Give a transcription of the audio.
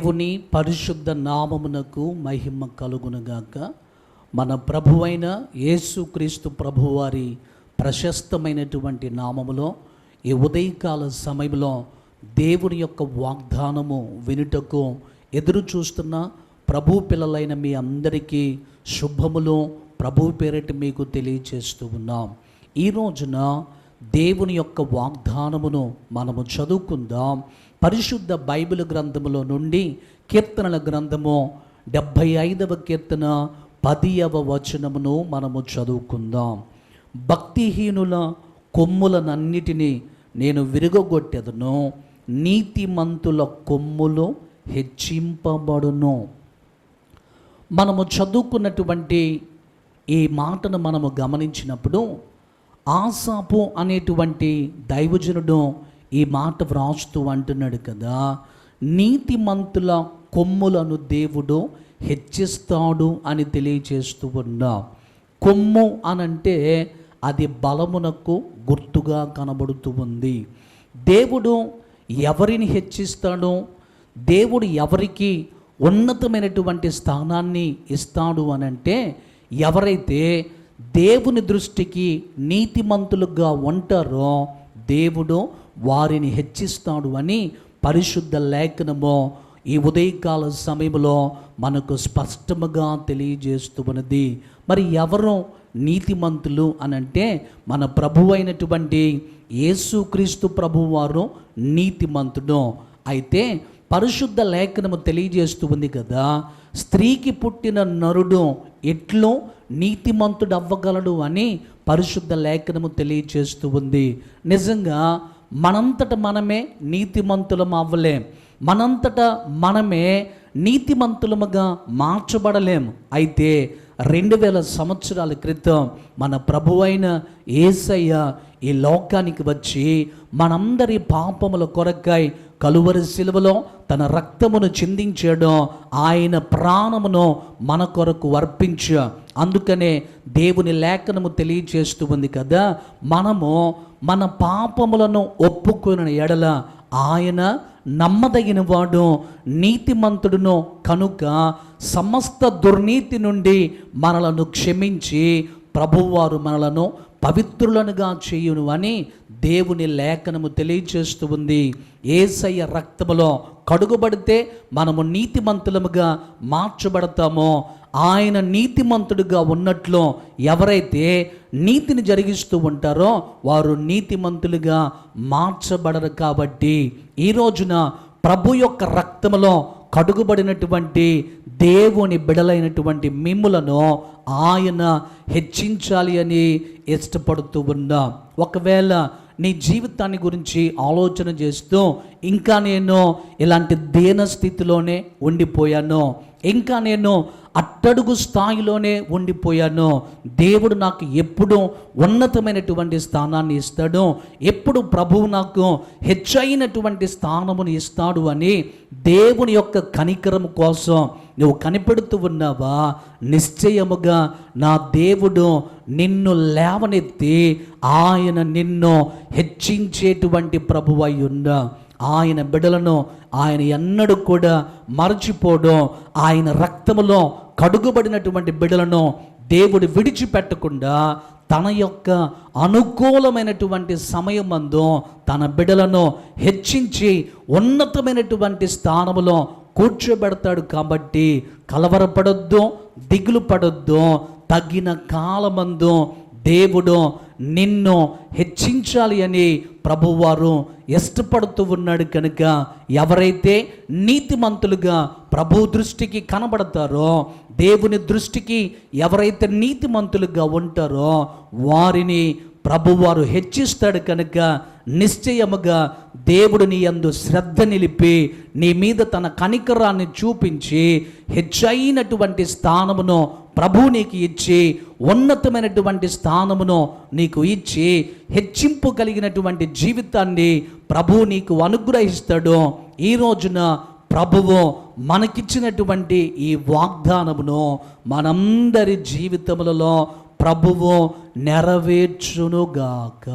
దేవుని పరిశుద్ధ నామమునకు మహిమ కలుగునుగాక. మన ప్రభువైన యేసుక్రీస్తు ప్రభువారి ప్రశస్తమైనటువంటి నామములో ఈ ఉదయకాల సమయంలో దేవుని యొక్క వాగ్దానము వినుటకు ఎదురు చూస్తున్న ప్రభు పిల్లలైన మీ అందరికీ శుభములు ప్రభు పేరటి మీకు తెలియచేస్తూ ఉన్నాం. ఈ రోజున దేవుని యొక్క వాగ్దానమును మనము చదువుకుందాం. పరిశుద్ధ బైబిల్ గ్రంథములో నుండి కీర్తనల గ్రంథము డెబ్భై ఐదవ కీర్తన పదియవ వచనమును మనము చదువుకుందాం. భక్తిహీనుల కొమ్ములనన్నిటినీ నేను విరుగగొట్టెదను నీతిమంతుల కొమ్ములు హెచ్చింపబడును. మనము చదువుకున్నటువంటి ఈ మాటను మనము గమనించినప్పుడు ఆసాపు అనేటువంటి దైవజనుడు ఈ మాట వ్రాస్తూ అంటున్నాడు కదా నీతిమంతుల కొమ్ములను దేవుడు హెచ్చిస్తాడు అని తెలియజేస్తూ ఉన్నా. కొమ్ము అనంటే అది బలమునకు గుర్తుగా కనబడుతూ ఉంది. దేవుడు ఎవరిని హెచ్చిస్తాడో దేవుడు ఎవరికి ఉన్నతమైనటువంటి స్థానాన్ని ఇస్తాడు అనంటే ఎవరైతే దేవుని దృష్టికి నీతిమంతులుగా ఉంటారో దేవుడు వారిని హెచ్చిస్తాడు అని పరిశుద్ధ లేఖనము ఈ ఉదయకాల సమయంలో మనకు స్పష్టముగా తెలియజేస్తున్నది. మరి ఎవరు నీతిమంతులు అనంటే మన ప్రభు అయినటువంటి యేసుక్రీస్తు ప్రభువారు నీతిమంతుడు. అయితే పరిశుద్ధ లేఖనము తెలియజేస్తూ ఉంది కదా స్త్రీకి పుట్టిన నరుడు ఎట్లో నీతిమంతుడు అవ్వగలడు అని పరిశుద్ధ లేఖనము తెలియజేస్తూ ఉంది నిజంగా మనంతట మనమే నీతిమంతులం అవ్వలేం. మనంతట మనమే నీతిమంతులముగా మార్చబడలేం. అయితే రెండు వేల సంవత్సరాల క్రితం మన ప్రభు అయిన ఏసయ్య ఈ లోకానికి వచ్చి మనందరి పాపముల కొరకై కలువరి శిలువలో తన రక్తమును చిందించడం. ఆయన ప్రాణమును మన కొరకు అర్పించ. అందుకనే దేవుని లేఖనము తెలియచేస్తూ ఉంది కదా మనము మన పాపములను ఒప్పుకున్న ఎడల ఆయన నమ్మదగిన వాడు నీతిమంతుడును కనుక సమస్త దుర్నీతి నుండి మనలను క్షమించి ప్రభువారు మనలను పవిత్రులనుగా చేయును అని దేవుని లేఖనము తెలియజేస్తూ ఉంది. ఏసయ్య రక్తములో కడుగుబడితే మనము నీతిమంతులముగా మార్చబడతామో. ఆయన నీతిమంతుడుగా ఉన్నట్లు ఎవరైతే నీతిని జరిగిస్తూ ఉంటారో వారు నీతిమంతులుగా మార్చబడరు కాబట్టి ఈ రోజున ప్రభు యొక్క రక్తంలో కడుగుబడినటువంటి దేవుని బిడలైనటువంటి మిమ్ములను ఆయన హెచ్చించాలి అని ఇష్టపడుతూ ఉన్నా. ఒకవేళ నీ జీవితాన్ని గురించి ఆలోచన చేస్తూ ఇంకా నేను ఇలాంటి దీన స్థితిలోనే ఉండిపోయాను ఇంకా నేను అట్టడుగు స్థాయిలోనే ఉండిపోయాను. దేవుడు నాకు ఎప్పుడు ఉన్నతమైనటువంటి స్థానాన్ని ఇస్తాడు. ఎప్పుడు ప్రభువు నాకు హెచ్చైనటువంటి స్థానమును ఇస్తాడు అని దేవుని యొక్క కనికరం కోసం నువ్వు కనిపెడుతూ ఉన్నావా? నిశ్చయముగా నా దేవుడు నిన్ను లేవనెత్తి ఆయన నిన్ను హెచ్చించేటువంటి ప్రభువై ఉన్నా ఆయన బిడలను ఆయన ఎన్నడూ కూడా మరచిపోవడం ఆయన రక్తములో కడుగుబడినటువంటి బిడలను దేవుడు విడిచిపెట్టకుండా తన యొక్క అనుకూలమైనటువంటి సమయమందు తన బిడలను హెచ్చించి ఉన్నతమైనటువంటి స్థానములో కూర్చోబెడతాడు కాబట్టి కలవరపడొద్దు దిగులు పడొద్దు. తగిన కాలమందు దేవుడు నిన్ను హెచ్చించాలి అని ప్రభువారు ఇష్టపడుతూ ఉన్నాడు కనుక ఎవరైతే నీతిమంతులుగా ప్రభు దృష్టికి కనబడతారో దేవుని దృష్టికి ఎవరైతే నీతిమంతులుగా ఉంటారో వారిని ప్రభువారు హెచ్చిస్తాడు కనుక నిశ్చయముగా దేవుడు నీ యందు శ్రద్ధ నిలిపి నీ మీద తన కనికరాన్ని చూపించి హెచ్చైనటువంటి స్థానమును ప్రభు నీకు ఇచ్చి ఉన్నతమైనటువంటి స్థానమును నీకు ఇచ్చి హెచ్చింపు కలిగినటువంటి జీవితాన్ని ప్రభు నీకు అనుగ్రహిస్తాడు. ఈ రోజున ప్రభువు మనకిచ్చినటువంటి ఈ వాగ్దానమును మనందరి జీవితములలో ప్రభువు నెరవేర్చునుగాక.